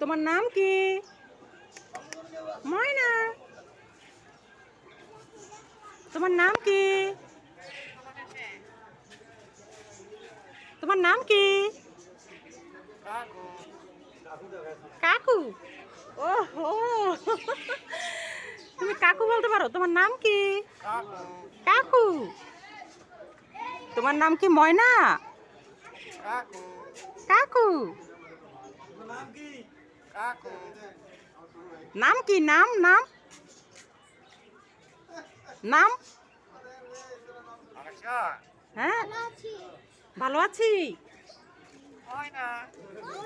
তোমার নাম কি ময়না তোমার নাম কি তোমার নাম কি কাকু ও হো তুমি কাকু বলতে পারো তোমার নাম কি কাকু তোমার নাম কি ময়না কাকু নাম কি নাম কি? নাম নাম? হ্যাঁ। ভালো আছি।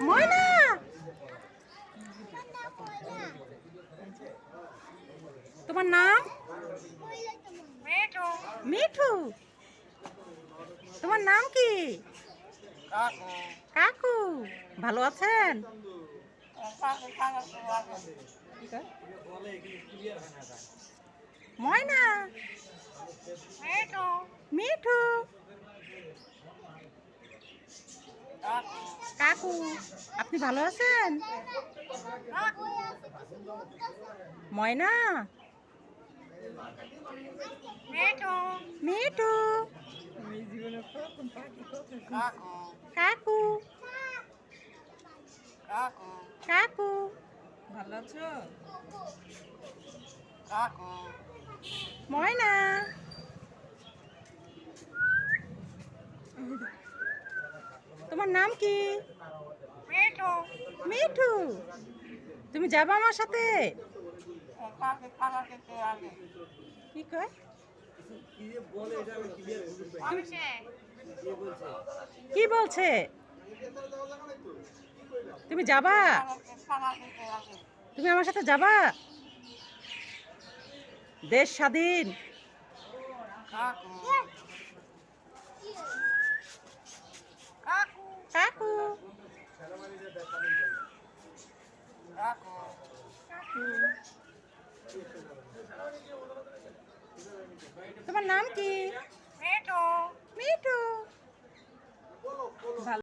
ময়না। তোমার নাম? মিঠু। তোমার নাম কি? কাকু। ভালো আছেন? ময়না? মিঠু? কাকু আপনি ভালো আছেন? ময়না? মিঠু? কাকু? কাকু। ভালো আছো? ময়না। তোমার নাম কি? মিঠু। তুমি যাবা আমার সাথে? কি কয়? কি বলছে? তুমি যাবা? তুমি আমার সাথে যাবা? দেশ স্বাধীন। কাকু। তোমার নাম কি? Me too me too